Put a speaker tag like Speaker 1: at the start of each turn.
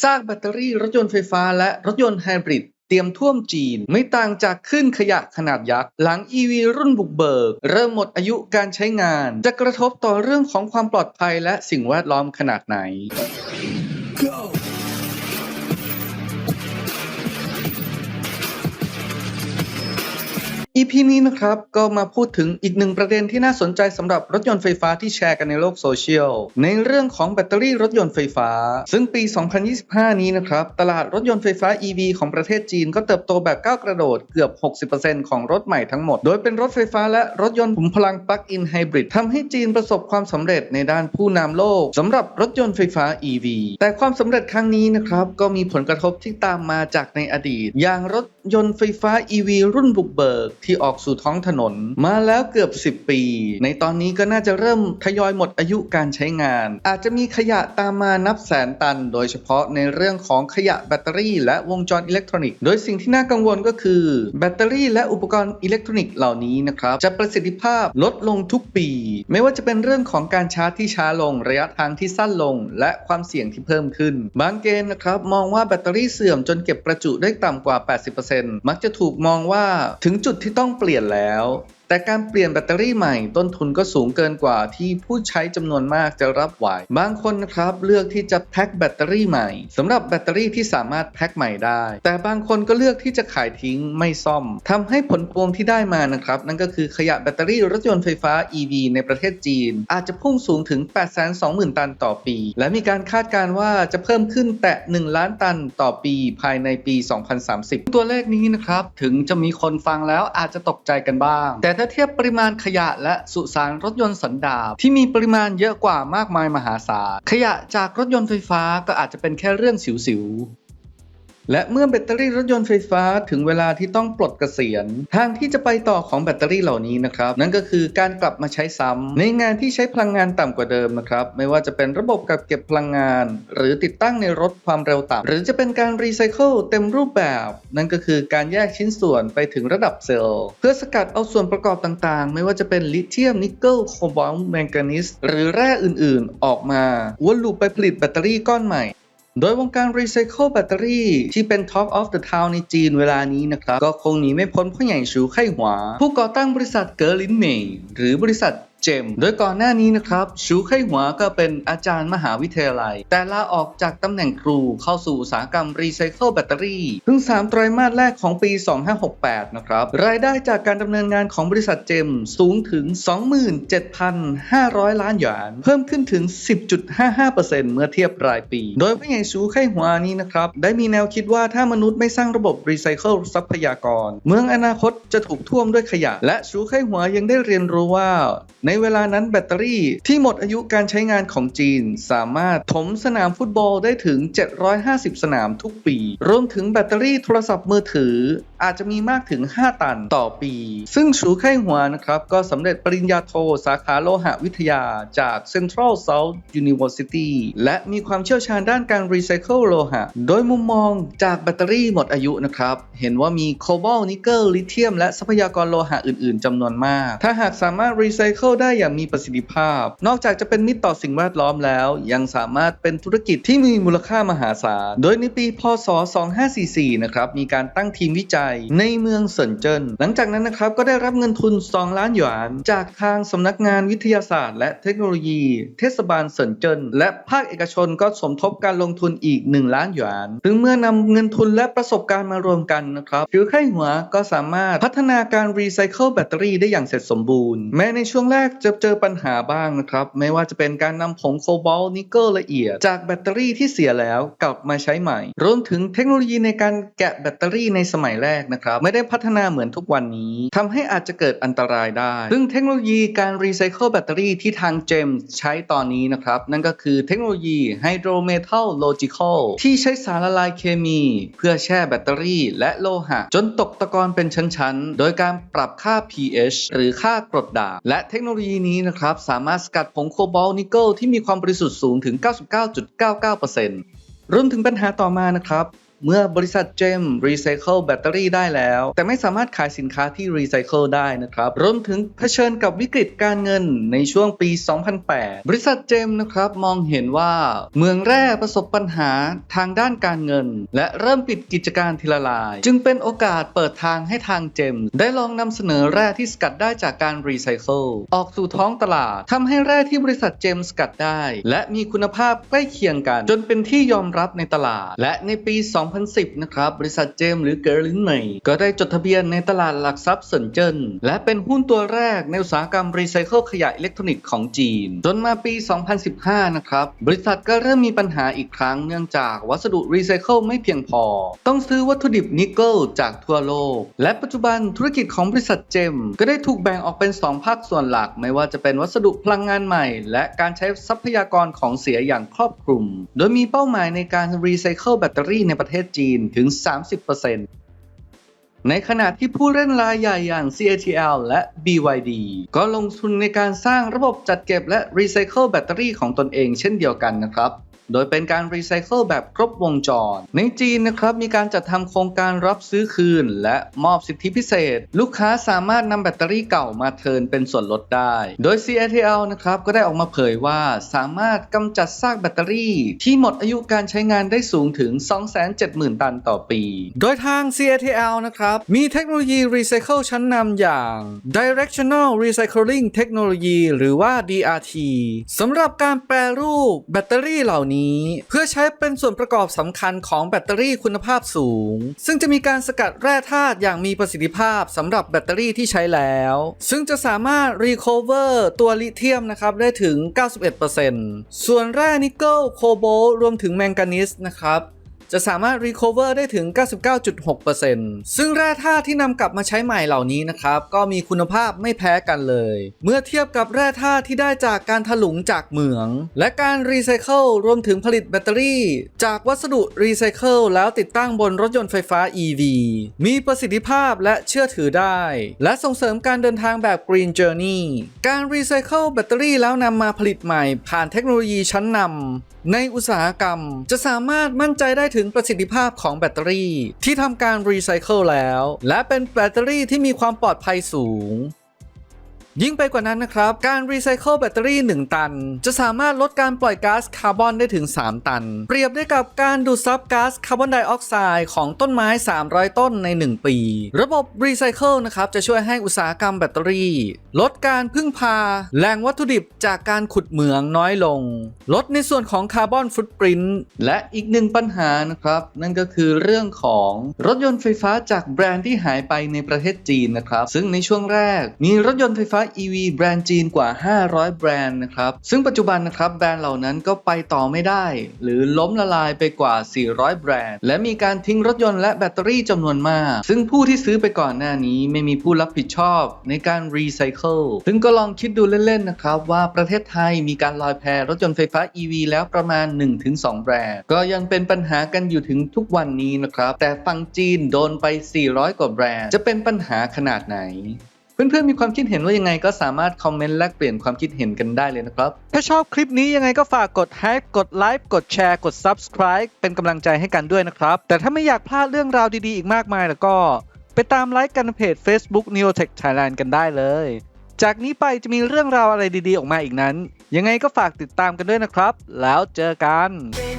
Speaker 1: ซากแบตเตอรี่รถยนต์ไฟฟ้าและรถยนต์ไฮบริดเตรียมท่วมจีนไม่ต่างจากขึ้นขยะขนาดยักษ์ หลัง EV รุ่นบุกเบิก เริ่มหมดอายุการใช้งาน จะกระทบต่อเรื่องของความปลอดภัยและสิ่งแวดล้อมขนาดไหน EP นี้นะครับก็มาพูดถึงอีกหนึ่งประเด็นที่น่าสนใจสำหรับรถยนต์ไฟฟ้าที่แชร์กันในโลกโซเชียล ในเรื่องของแบตเตอรี่รถยนต์ไฟฟ้า ซึ่งปี 2025 นี้นะครับ ตลาดรถยนต์ไฟฟ้า EV ของประเทศจีนก็เติบโตแบบก้าวกระโดดเกือบ 60%ของรถใหม่ทั้งหมด โดยเป็นรถไฟฟ้าและรถยนต์ขุมพลังปลั๊กอินไฮบริดทำให้จีนประสบความสำเร็จในด้านผู้นำโลกสำหรับรถยนต์ไฟฟ้า EV แต่ความสำเร็จครั้งนี้นะครับก็มีผลกระทบที่ตามมาจากในอดีต อย่างรถ ยนต์ไฟฟ้า EV รุ่นบุกเบิกที่ออกสู่ท้องถนน มาแล้วเกือบ 10 ปี ในตอนนี้ก็น่าจะเริ่มทยอยหมดอายุการใช้งาน อาจจะมีขยะตามมานับแสนตัน โดยเฉพาะในเรื่องของขยะแบตเตอรี่และวงจรอิเล็กทรอนิกส์ โดยสิ่งที่น่ากังวลก็คือ แบตเตอรี่และอุปกรณ์อิเล็กทรอนิกส์เหล่านี้นะครับจะประสิทธิภาพลดลงทุกปี ไม่ว่าจะเป็นเรื่องของการชาร์จที่ช้าลงระยะทางที่สั้นลง และความเสี่ยงที่เพิ่มขึ้น บางเกณฑ์นะครับมองว่าแบตเตอรี่เสื่อมจนเก็บประจุได้ต่ำกว่า 80%มักจะถูกมองว่าถึงจุดที่ต้องเปลี่ยนแล้ว แต่การเปลี่ยนแบตเตอรี่ใหม่ต้นทุนก็สูงเกินกว่าที่ผู้ใช้จำนวนมากจะรับไหว บางคนนะครับเลือกที่จะแพ็คแบตเตอรี่ใหม่สำหรับแบตเตอรี่ที่สามารถแพ็คใหม่ได้ แต่บางคนก็เลือกที่จะขายทิ้งไม่ซ่อมทำให้ผลพวงที่ได้มานะครับนั่นก็คือขยะแบตเตอรี่รถยนต์ไฟฟ้า EV ในประเทศจีน อาจจะพุ่งสูงถึง 820,000 ตันต่อปี และมีการคาดการณ์ว่าจะเพิ่มขึ้นแตะ 1 ล้านตันต่อปีภายในปี 2030 ตัวเลขนี้นะครับถึงจะมีคนฟังแล้วอาจจะตกใจกันบ้าง แต่ถ้าเทียบปริมาณขยะและสุสานรถยนต์สันดาปที่มีปริมาณเยอะกว่ามากมายมหาศาล ขยะจากรถยนต์ไฟฟ้าก็อาจจะเป็นแค่เรื่องสิวๆ และเมื่อแบตเตอรี่รถยนต์ไฟฟ้าถึงเวลาที่ต้องปลดเกษียณ ทางที่จะไปต่อของแบตเตอรี่เหล่านี้นะครับ นั่นก็คือการกลับมาใช้ซ้ำในงานที่ใช้พลังงานต่ำกว่าเดิมนะครับ ไม่ว่าจะเป็นระบบกักเก็บพลังงาน หรือติดตั้งในรถความเร็วต่ำหรือจะเป็นการรีไซเคิลเต็มรูปแบบ นั่นก็คือการแยกชิ้นส่วนไปถึงระดับเซลล์ เพื่อสกัดเอาส่วนประกอบต่างๆ ไม่ว่าจะเป็นลิเธียมนิกเกิลโคบอลต์แมงกานีสหรือแร่อื่นๆ ออกมาวนลูปไปผลิตแบตเตอรี่ก้อนใหม่ โดยวงการรีไซเคิลแบตเตอรี่ที่เป็น Top of the Town ในจีนเวลานี้นะครับ ก็คงหนีไม่พ้นพ่อใหญ่ชูไข่หวา ผู้ก่อตั้งบริษัทเกอร์ลินเมย์หรือบริษัท เจม โดยก่อนหน้านี้นะครับชูไข่หวก็เป็นอาจารย์มหาวิทยาลัย แต่ลาออกจากตำแหน่งครูเข้าสู่อุตสาหกรรมรีไซเคิลแบตเตอรี่เพิ่ง3 ไตรมาสแรกของปี 2568 นะครับ รายได้จากการดำเนินงานของบริษัทเจมสูงถึง 27,500 ล้านหยวน เพิ่มขึ้นถึง 10.55%เมื่อเทียบรายปี โดยผู้ใหญ่ชูไข่หวนี้นะครับได้มีแนวคิดว่าถ้ามนุษย์ไม่สร้างระบบรีไซเคิลทรัพยากร เมืองอนาคตจะถูกท่วมด้วยขยะ และชูไข่หวยังได้เรียนรู้ว่า ในเวลานั้นแบตเตอรี่ที่หมดอายุการใช้งานของจีน สามารถถมสนามฟุตบอลได้ถึง 750 สนามทุกปี รวมถึงแบตเตอรี่โทรศัพท์มือถือ อาจจะมีมากถึง 5 ตันต่อปี ซึ่งชูไข่หัวนะครับ ก็สำเร็จปริญญาโทสาขาโลหะวิทยาจาก Central South University และมีความเชี่ยวชาญด้านการรีไซเคิลโลหะ โดยมุมมองจากแบตเตอรี่หมดอายุนะครับ เห็นว่ามีโคบอลนิกเกิลลิเธียมและทรัพยากรโลหะอื่น ๆจำนวนมาก ถ้าหากสามารถรีไซเคิลได้อย่างมีประสิทธิภาพ นอกจากจะเป็นมิตรต่อสิ่งแวดล้อมแล้ว ยังสามารถเป็นธุรกิจที่มีมูลค่ามหาศาล โดยในปีพศ 2544 นะครับ มีการตั้งทีมวิจัยในเมืองเซินเจิ้น หลังจากนั้นนะครับ ก็ได้รับเงินทุน 2 ล้านหยวน จากทางสำนักงานวิทยาศาสตร์ และเทคโนโลยี เทศบาลเซินเจิ้น และภาคเอกชนก็สมทบการลงทุนอีก 1 ล้านหยวนซึ่งเมื่อนำเงินทุนและประสบการณ์มารวมกันนะครับผิวไข้หัวก็สามารถพัฒนาการรีไซเคิลแบตเตอรี่ได้อย่างเสร็จสมบูรณ์ แม้ในช่วงแรกจะเจอปัญหาบ้างนะครับ ไม่ว่าจะเป็นการนำผงโคบอลต์นิกเกิลละเอียด จากแบตเตอรี่ที่เสียแล้วกลับมาใช้ใหม่ รวมถึงเทคโนโลยีในการแกะแบตเตอรี่ในสมัยแรกนะครับ ไม่ได้พัฒนาเหมือนทุกวันนี้ทำให้อาจจะเกิดอันตรายได้ ซึ่งเทคโนโลยีการรีไซเคิลแบตเตอรี่ที่ทางเจมส์ใช้ตอนนี้นะครับ นั่นก็คือเทคโนโลยีไฮโดรเมทัลโลจิคอลที่ใช้สารละลายเคมี เพื่อแช่แบตเตอรี่ และโลหะ จนตกตะกอนเป็นชั้นๆ โดยการปรับค่า pH หรือค่ากรดด่างและเทคโนโโลยีนี้นะครับ สามารถสกัดผงโคบอลต์นิกเกิลที่มีความบริสุทธิ์สูงถึง 99.99%รวมถึงปัญหาต่อมานะครับ เมื่อบริษัทเจมรีไซเคิลแบตเตอรี่ได้แล้ว แต่ไม่สามารถขายสินค้าที่รีไซเคิลได้นะครับ รวมถึงเผชิญกับวิกฤตการเงินในช่วงปี 2008 บริษัทเจมนะครับมองเห็นว่าเมืองแร่ประสบปัญหาทางด้านการเงิน และเริ่มปิดกิจการทีละลาย จึงเป็นโอกาสเปิดทางให้ทางเจมได้ลองนำเสนอแร่ที่สกัดได้จากการรีไซเคิลออกสู่ท้องตลาดทำให้แร่ที่บริษัทเจมสกัดได้ และมีคุณภาพใกล้เคียงกัน จนเป็นที่ยอมรับในตลาด และในปี 2 2010 นะครับ บริษัทเจมหรือเกอร์ลินเมย์ก็ได้จดทะเบียนในตลาดหลักทรัพย์เซินเจิ้นและเป็นหุ้นตัวแรกในอุตสาหกรรมรีไซเคิลขยะอิเล็กทรอนิกส์ของจีน จนมาปี 2015 นะครับ บริษัทก็เริ่มมีปัญหาอีกครั้งเนื่องจากวัสดุรีไซเคิลไม่เพียงพอ ต้องซื้อวัตถุดิบนิกเกิลจากทั่วโลก และปัจจุบันธุรกิจของบริษัทเจม ก็ได้ถูกแบ่งออกเป็น 2 ภาคส่วนหลัก ไม่ว่าจะเป็นวัสดุพลังงานใหม่ และการใช้ทรัพยากรของเสียอย่างครอบคลุม โดยมีเป้าหมายในการรีไซเคิลแบตเตอรี่ในประเทศจีนถึง 30%ในขณะที่ผู้เล่นรายใหญ่อย่าง CATL และ BYD ก็ลงทุนในการสร้างระบบจัดเก็บและรีไซเคิลแบตเตอรี่ของตนเองเช่นเดียวกันนะครับ โดยเป็นการรีไซเคิลแบบครบวงจร ในจีนนะครับมีการจัดทำโครงการรับซื้อคืน และมอบสิทธิพิเศษ ลูกค้าสามารถนำแบตเตอรี่เก่ามาเทิร์นเป็นส่วนลดได้ โดย CATL นะครับก็ได้ออกมาเผยว่าสามารถกำจัดซากแบตเตอรี่ ที่หมดอายุการใช้งานได้สูงถึง 270,000 ตันต่อปี โดยทาง CATL นะครับมีเทคโนโลยีรีไซเคิลชั้นนำอย่าง Directional Recycling Technology หรือว่า DRT สำหรับการแปรรูปแบตเตอรี่เหล่านี้เพื่อใช้เป็นส่วนประกอบสำคัญของแบตเตอรี่คุณภาพสูง ซึ่งจะมีการสกัดแร่ธาตุอย่างมีประสิทธิภาพสำหรับแบตเตอรี่ที่ใช้แล้ว ซึ่งจะสามารถรีคอเวอร์ตัวลิเธียมนะครับได้ถึง 91%ส่วนแร่นิกเกิลโคโบลต์รวมถึงแมงกานีสนะครับ จะสามารถ recover ได้ถึง 99.6%ซึ่งแร่ธาตุที่นำกลับมาใช้ใหม่เหล่านี้นะครับ ก็มีคุณภาพไม่แพ้กันเลย เมื่อเทียบกับแร่ธาตุที่ได้จากการถลุงจากเหมือง และการรีไซเคิลรวมถึงผลิตแบตเตอรี่ จากวัสดุรีไซเคิลแล้วติดตั้งบนรถยนต์ไฟฟ้า EV มีประสิทธิภาพและเชื่อถือได้ และส่งเสริมการเดินทางแบบ Green Journey การรีไซเคิลแบตเตอรี่แล้วนำมาผลิตใหม่ ผ่านเทคโนโลยีชั้นนำในอุตสาหกรรม จะสามารถมั่นใจได้ถึงประสิทธิภาพของแบตเตอรี่ ที่ทำการรีไซเคิลแล้ว และเป็นแบตเตอรี่ที่มีความปลอดภัยสูง ยิ่งไปกว่านั้นนะครับ การรีไซเคิลแบตเตอรี่ 1 ตัน จะสามารถลดการปล่อยก๊าซคาร์บอนได้ถึง 3 ตัน เปรียบได้กับการดูดซับก๊าซคาร์บอนไดออกไซด์ของต้นไม้ 300 ต้นใน 1 ปี ระบบรีไซเคิลนะครับจะช่วยให้อุตสาหกรรมแบตเตอรี่ ลดการพึ่งพาแหล่งวัตถุดิบจากการขุดเหมืองน้อยลง ลดในส่วนของคาร์บอนฟุตปรินต์และอีกหนึ่งปัญหานะครับ นั่นก็คือเรื่องของรถยนต์ไฟฟ้าจากแบรนด์ที่หายไปในประเทศจีนนะครับซึ่งในช่วงแรกมีรถยนต์ไฟฟ้า EV แบรนด์จีนกว่า 500 แบรนด์นะครับ ซึ่งปัจจุบันนะครับแบรนด์เหล่านั้นก็ไปต่อไม่ได้ หรือล้มละลายไปกว่า 400 แบรนด์ และมีการทิ้งรถยนต์และแบตเตอรี่จำนวนมาก ซึ่งผู้ที่ซื้อไปก่อนหน้านี้ไม่มีผู้รับผิดชอบในการรีไซเคิล ซึ่งก็ลองคิดดูเล่นๆนะครับว่าประเทศไทยมีการลอยแพรถยนต์ไฟฟ้า EV แล้วประมาณ 1-2 แบรนด์ ก็ยังเป็นปัญหากันอยู่ถึงทุกวันนี้นะครับ แต่ฝั่งจีนโดนไป 400 กว่าแบรนด์ จะเป็นปัญหาขนาดไหน เพื่อนๆมีความคิดเห็นว่ายังไงก็สามารถคอมเมนต์แลกเปลี่ยนความคิดเห็นกันได้เลยนะครับ ถ้าชอบคลิปนี้ยังไงก็ฝากกด h กดไลค์กดแชร์กด Subscribe เป็นกำลังใจให้กันด้วยนะครับ แต่ถ้าไม่อยากพลาดเรื่องราวดีๆอีกมากมายแล้วก็ ไปตามไลค์กันเพจ Facebook Neotech Thailand กันได้เลย จากนี้ไปจะมีเรื่องราวอะไรดีๆ ออกมาอีกนั้น ยังไงก็ฝากติดตามกันด้วยนะครับ แล้วเจอกัน
Speaker 2: Baby